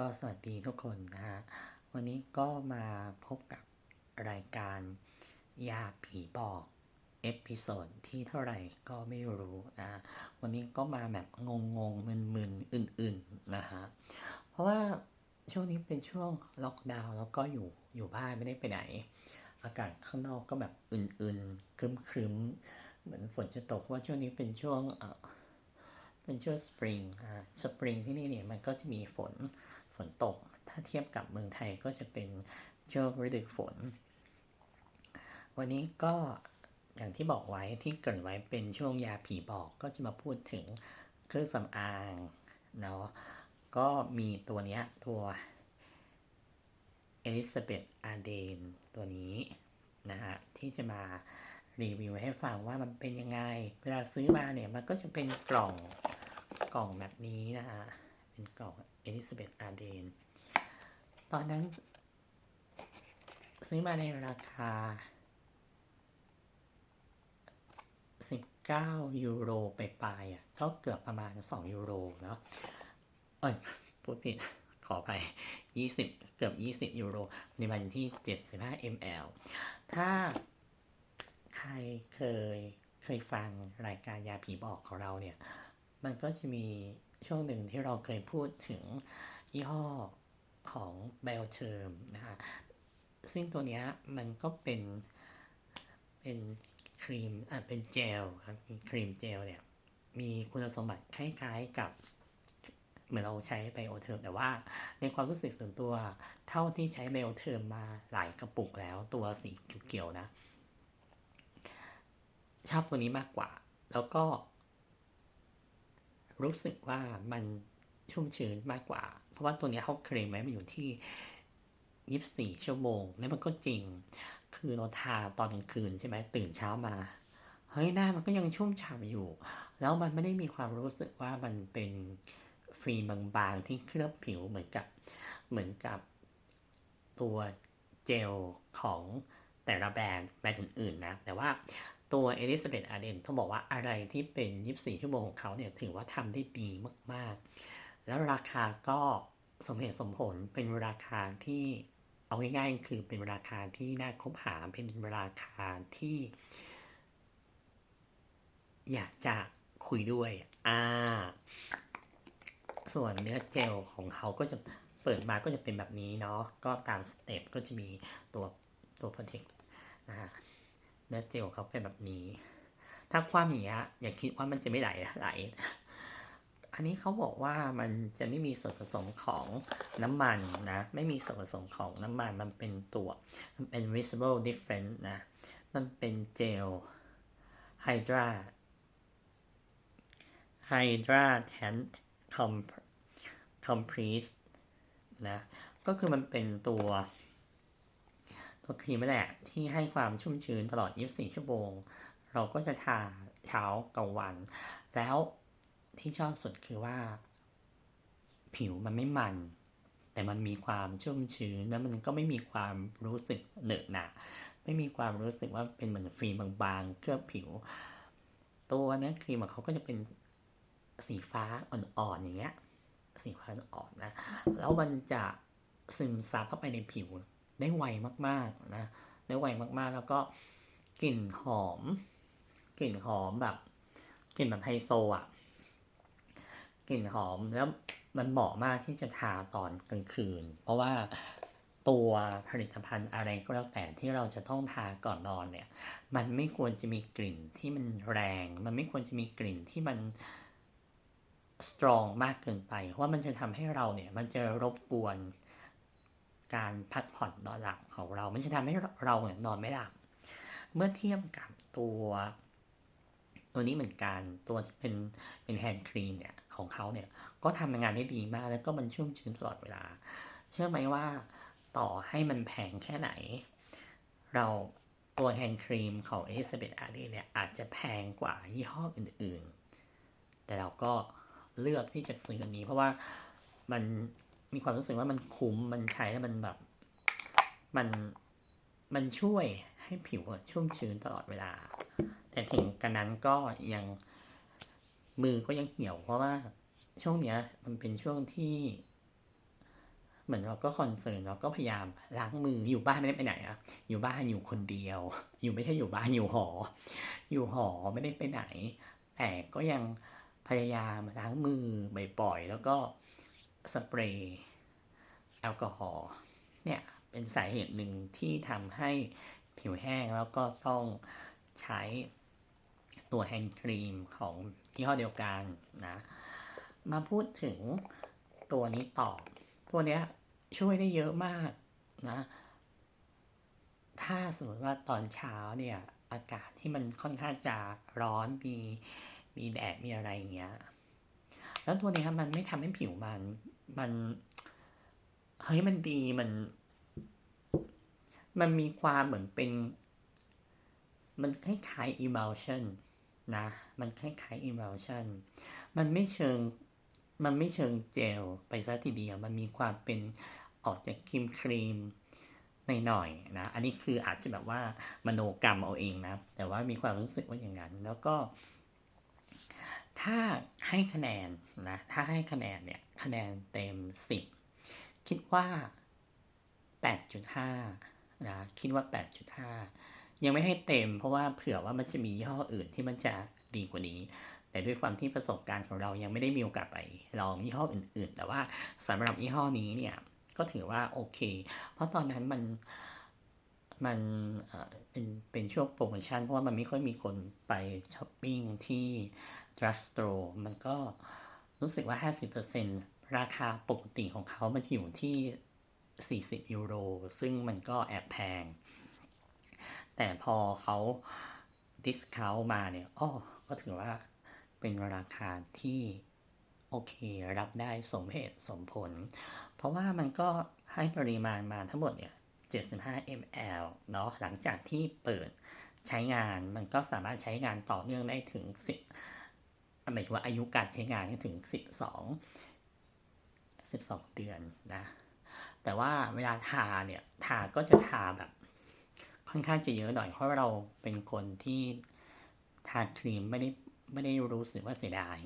ก็สวัสดีทุกคนนะฮะ วันนี้ก็มาพบกับรายการยาผีบอกเอพิโซดที่เท่าไหร่ก็ไม่รู้นะ วันนี้ก็มาแบบงงงๆมึนอื่นๆนะฮะ เพราะว่าช่วงนี้เป็นช่วงล็อกดาวน์แล้วก็อยู่อยู่บ้านไม่ได้ไปไหน อากาศข้างนอกก็แบบอื่นๆครึมๆ เหมือนฝนจะตกเพราะว่าช่วงนี้เป็นช่วงเออเป็นช่วงสปริงอ่าสปริงที่นี่เนี่ยมันก็จะมีฝน ฝนตก ถ้าเทียบกับเมืองไทยก็จะเป็นช่วงฤดูฝน วันนี้ก็อย่างที่บอกไว้ที่เกรินไว้เป็นช่วงยาผีบอกก็จะมาพูดถึงเครื่องสำอางเนาะก็มีตัวเนี้ยตัวเอลิซาเบธอาเดนตัวนี้นะฮะที่จะมารีวิวให้ฟังว่ามันเป็นยังไง เวลาซื้อมาเนี่ยมันก็จะเป็นกล่องกล่องแบบนี้นะฮะ เป็นกล่องเอลิซาเบธอาเดน ตอนนั้น ซื้อมาในราคา 19 ยูโรไปปลายอะก็เกือบประมาณ 2 ยูโรเนาะเอ้ยพูดผิดขอไป 20 เกือบ 20 ยูโร ในวันที่ 75 ml ถ้าใครเคยเคยฟังรายการยาผีบอกของเราเนี่ย มันก็จะมี ช่วงหนึ่งที่เราเคยพูดถึงยี่ห้อของ b i o t e r m นะฮะซึ่งตัวเนี้ยมันก็เป็นเป็นครีมอะเป็นเจลครับครีมเจลเนี่ยมีคุณสมบัติคล้ายๆกับเหมือนเราใช้ไบโอเทอร์มแต่ว่าในความรู้สึกส่วนตัวเท่าที่ใช้ไบโอเทอร์มมาหลายกระปุกแล้วตัวสีเขียวๆนะ ชอบตัวนี้มากกว่า แล้วก็ รู้สึกว่ามันชุ่มชื้นมากกว่า เพราะว่าตัวนี้เขาเคลมไว้มันอยู่ที่ 24 ชั่วโมง แล้วมันก็จริง คือเราทาตอนกลางคืนใช่ไหมตื่นเช้ามา เฮ้ยหน้ามันก็ยังชุ่มฉ่ำอยู่ แล้วมันไม่ได้มีความรู้สึกว่ามันเป็นฟิล์มบางๆที่เคลือบผิวเหมือนกับเหมือนกับตัวเจลของแต่ละแบรนด์แบรนด์อื่นๆนะ แต่ว่า ตัวเอลิซาเบธอาเดนต้องบอกว่าอะไรที่เป็น 24 ชั่วโมงของเขาเนี่ยถือว่าทำได้ดีมาก ๆ แล้วราคาก็สมเหตุสมผลเป็นราคาที่เอาง่ายๆ คือเป็นราคาที่น่าคบหาเป็นราคาที่ อยากจะคุยด้วย อ่า ส่วนเนื้อเจลของเขาก็จะเปิดมาก็จะเป็นแบบนี้เนาะก็ตามสเต็ปก็จะมีตัวตัว protect นะฮะ นื้อเจลเขาเป็นแบบนี้ ถ้าความอย่างเงี้ยอย่าคิดว่ามันจะไม่ไหลไหล อันนี้เขาบอกว่ามันจะไม่มีส่วนผสมของน้ำมันนะ ไม่มีส่วนผสมของน้ำมัน มันเป็นตัวมันเป็น visible difference นะ มันเป็นเจลไฮดราไฮดราแทนคอมคอมพรีสนะ ก็คือมันเป็นตัว ตัวครีมแหละที่ให้ความชุ่มชื้นตลอด 24 ชั่วโมง เราก็จะทาเช้ากลางวัน แล้วที่ชอบสุดคือว่า ผิวมันไม่มัน แต่มันมีความชุ่มชื้นแล้วมันก็ไม่มีความรู้สึกเหนอะหนะไม่มีความรู้สึกว่าเป็นเหมือนฟิล์มบางๆเคลือบผิว ตัวเนี้ครีมของเขาก็จะเป็นสีฟ้าอ่อนๆอย่างเงี้ยสีฟ้าอ่อนๆนะ แล้วมันจะซึมซับเข้าไปในผิว ได้ไวมากๆนะได้ไวมากๆ แล้วก็กลิ่นหอม กลิ่นหอมแบบกลิ่นแบบไฮโซอะกลิ่นหอมแล้วมันเหมาะมากที่จะทาตอนกลางคืน เพราะว่าตัวผลิตภัณฑ์อะไรก็แล้วแต่ที่เราจะต้องทาก่อนนอนเนี่ย มันไม่ควรจะมีกลิ่นที่มันแรง มันไม่ควรจะมีกลิ่นที่มันสตรองมากเกินไป เพราะว่ามันจะทำให้เราเนี่ยมันจะรบกวน การพักผ่อนนอนหลับของเรา มันจะทำให้เราเนี่ยนอนไม่หลับ เมื่อเทียบกับตัวตัวนี้เหมือนกันตัวที่เป็นเป็นแฮนด์ครีมเนี่ยของเขาเนี่ยก็ทำงานได้ดีมากแล้วก็มันชุ่มชื้นตลอดเวลา เชื่อไหมว่าต่อให้มันแพงแค่ไหน เราตัวแฮนด์ครีมของ Elizabeth a r d e เนี่ยอาจจะแพงกว่ายี่ห้ออื่นๆ แต่เราก็เลือกที่จะซื้ออันนี้เพราะว่ามัน มีความรู้สึกว่ามันคุ้มมันใช้แล้วมันแบบ มันมันช่วยให้ผิวชุ่มชื้นตลอดเวลา แต่ถึงกันนั้นก็ยังมือก็ยังเหี่ยวเพราะว่าช่วงเนี้ย มันเป็นช่วงที่ เหมือนเราก็คอนเซิร์นเราก็พยายามล้างมืออยู่บ้านไม่ได้ไปไหนอะอยู่บ้านอยู่คนเดียว อยู่ไม่ใช่อยู่บ้านอยู่หอ อยู่หอไม่ได้ไปไหน แต่ก็ยังพยายามล้างมือบ่อยๆแล้วก็ สเปรย์แอลกอฮอล์เนี่ยเป็นสาเหตุหนึ่งที่ทำให้ผิวแห้งแล้วก็ต้องใช้ตัวแฮนด์ครีมของยี่ห้อเดียวกันนะ มาพูดถึงตัวนี้ต่อ ตัวเนี้ยช่วยได้เยอะมากนะ ถ้าสมมติว่าตอนเช้าเนี่ยอากาศที่มันค่อนข้างจะร้อนมีมีแดดมีอะไรอย่างเงี้ย แล้วตัวนี้ยมันไม่ทำให้ผิวมัน มันเฮ้ยมันดีมัน มันมีความเหมือนเป็น มันคล้ายๆ emulsion นะ มันคล้ายๆ emulsion มันไม่เชิง มันไม่เชิงเจลไปซะทีเดียว มันมีความเป็นออกจากครีมครีมหน่อยๆนะ อันนี้คืออาจจะแบบว่ามโนกรรมเอาเองนะ แต่ว่ามีความรู้สึกว่าอย่างนั้น แล้วก็ ถ้าให้คะแนนนะถ้าให้คะแนนเนี่ยคะแนนเต็ม 10 คิดว่า 8.5นะคิดว่า 8.5 ยังไม่ให้เต็ม เพราะว่าเผื่อว่ามันจะมียี่ห้ออื่นที่มันจะดีกว่านี้ แต่ด้วยความที่ประสบการณ์ของเรายังไม่ได้มีโอกาสไปลองยี่ห้ออื่น ๆ แต่ว่าสำหรับยี่ห้อนี้เนี่ยก็ถือว่าโอเค เพราะตอนนั้นมัน มันเป็นเป็นช่วงโปรโมชั่น เพราะว่ามันไม่ค่อยมีคนไปช้อปปิ้งที่ drugstore มันก็รู้สึกว่า 50%ราคาปกติของเขามันอยู่ที่ 40 ยูโร ซึ่งมันก็แอบแพง แต่พอเขาดิสคาวมาเนี่ยอ้อก็ถือว่าเป็นราคาที่โอเค รับได้สมเหตุสมผล เพราะว่ามันก็ให้ปริมาณมาทั้งหมดเนี่ย 75 ml เนาะหลังจากที่เปิดใช้งานมันก็สามารถใช้งานต่อเนื่องได้ถึง 10หมายถึงว่าอายุการใช้งานถึง 12 12 เดือนนะ แต่ว่าเวลาทาเนี่ยทาก็จะทาแบบค่อนข้างจะเยอะหน่อยเพราะเราเป็นคนที่ทาครีมไม่ได้ไม่ได้รู้สึกว่าเสียดาย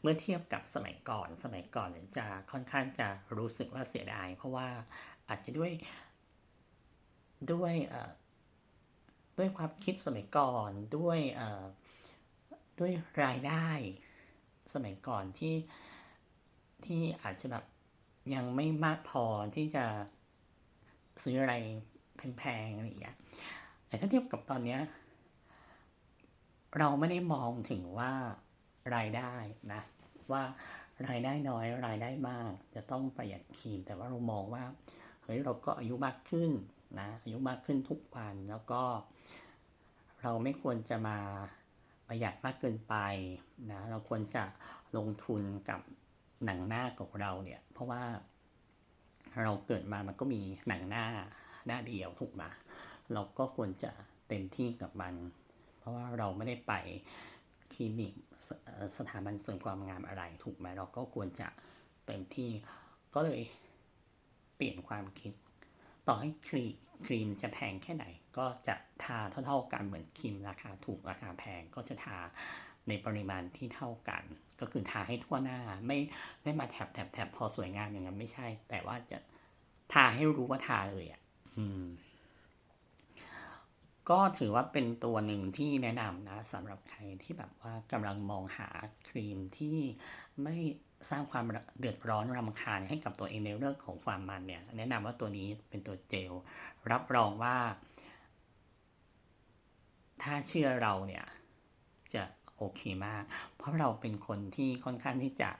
เมื่อเทียบกับสมัยก่อน สมัยก่อนจะค่อนข้างจะรู้สึกว่าเสียดาย เพราะว่า อาจจะด้วยด้วยด้วยความคิดสมัยก่อนด้วยด้วยรายได้สมัยก่อนที่ที่อาจจะแบบยังไม่มากพอที่จะซื้ออะไรแพงๆอะไรอย่างเงี้ยแต่ถ้าเทียบกับตอนเนี้ยเราไม่ได้มองถึงว่ารายได้นะว่ารายได้น้อยรายได้มากจะต้องประหยัดครีมแต่ว่าเรามองว่า เฮ้ยเราก็อายุมากขึ้นนะอายุมากขึ้นทุกวันแล้วก็ เราไม่ควรจะมาประหยัดมากเกินไปนะเราควรจะลงทุนกับหนังหน้าของเราเนี่ย เพราะว่าเราเกิดมามันก็มีหนังหน้าหน้าเดียวถูกไหมเราก็ควรจะเต็มที่กับมัน เพราะว่าเราไม่ได้ไปคลินิกสสถาบันเสริมความงามอะไรถูกไหมเราก็ควรจะเต็มที่ก็เลย เปลี่ยนความคิด ต่อให้ครีครีมจะแพงแค่ไหน ก็จะทาเท่า ๆกันเหมือนครีมราคาถูกราคาแพงก็จะทาในปริมาณที่เท่ากัน ก็คือทาให้ทั่วหน้าไม่ไม่มาแถบแถบแถบพอสวยงามอย่างนั้นไม่ใช่ แต่ว่าจะทาให้รู้ว่าทาเลยอะอืมก็ถือว่าเป็นตัวหนึ่งที่แนะนำนะสำหรับใครที่แบบว่ากำลังมองหาครีมที่ไม่ สร้างความเดือดร้อนรำคาญให้กับตัวเองในเรื่องของความมันเนี่ย แนะนำว่าตัวนี้เป็นตัวเจล รับรองว่า ถ้าเชื่อเราเนี่ยจะโอเคมาก เพราะเราเป็นคนที่ค่อนข้างที่จะ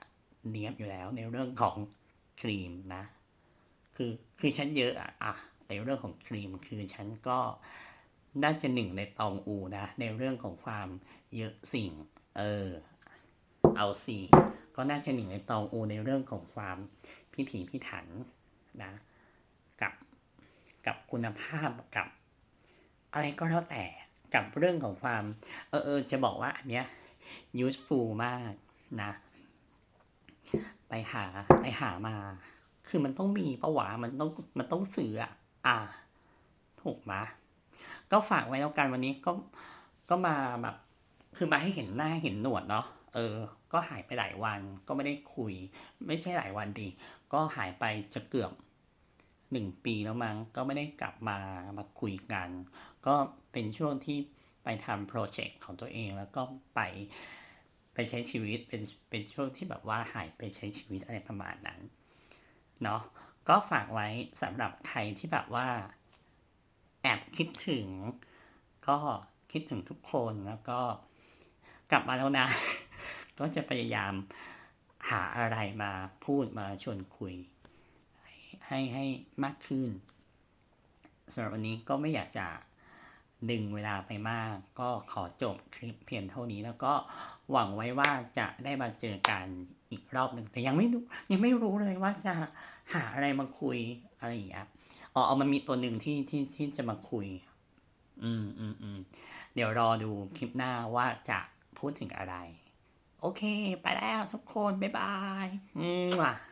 เนียบอยู่แล้วในเรื่องของครีมนะ คือคือฉันเยอะอะอะในเรื่องของครีมคือฉันก็น่าจะหนึ่งในตองอูนะ ในเรื่องของความเยอะสิ่ง เออ เอาสี่ ก็น่าจะหนึ่งในตองอูในเรื่องของความพิถีพิถันนะกับกับคุณภาพกับอะไรก็แล้วแต่กับเรื่องของความเออเออจะบอกว่าอันเนี้ย useful มากนะ ไปหาไปหามา คือมันต้องมีประวะมันต้องมันต้องซื้ออะอะถูกไหมะก็ฝากไว้แล้วกันวันนี้ก็ก็มาแบบ คือมาให้เห็นหน้าเห็นหนวดเนาะเออ ก็หายไปหลายวันก็ไม่ได้คุย ไม่ใช่หลายวันดี ก็หายไปจะเกือบหนึ่งปีแล้วมั้งก็ไม่ได้กลับมามาคุยกัน ก็เป็นช่วงที่ไปทำโปรเจกต์ของตัวเองแล้วก็ไปไปใช้ชีวิตเป็นเป็นช่วงที่แบบว่าหายไปใช้ชีวิตอะไรประมาณนั้นเนาะก็ฝากไว้สำหรับใครที่แบบว่า แอบคิดถึง ก็คิดถึงทุกคนแล้วก็กลับมาแล้วนะ ก็จะพยายามหาอะไรมาพูดมาชวนคุย ให้ให้มากขึ้นสำหรับวันนี้ก็ไม่อยากจะดึงเวลาไปมาก ก็ขอจบคลิปเพียงเท่านี้แล้วก็หวังไว้ว่าจะได้มาเจอกันอีกรอบหนึ่งแต่ยังไม่รู้ยังไม่รู้เลยว่าจะหาอะไรมาคุยอะไรอย่างเงี้ยอ๋อเอามันมีตัวหนึ่งที่ที่ที่จะมาคุย อืมอืมอืมเดี๋ยวรอดูคลิปหน้าว่าจะพูดถึงอะไร โอเค ไปแล้วทุกคน บ๊ายบายอืม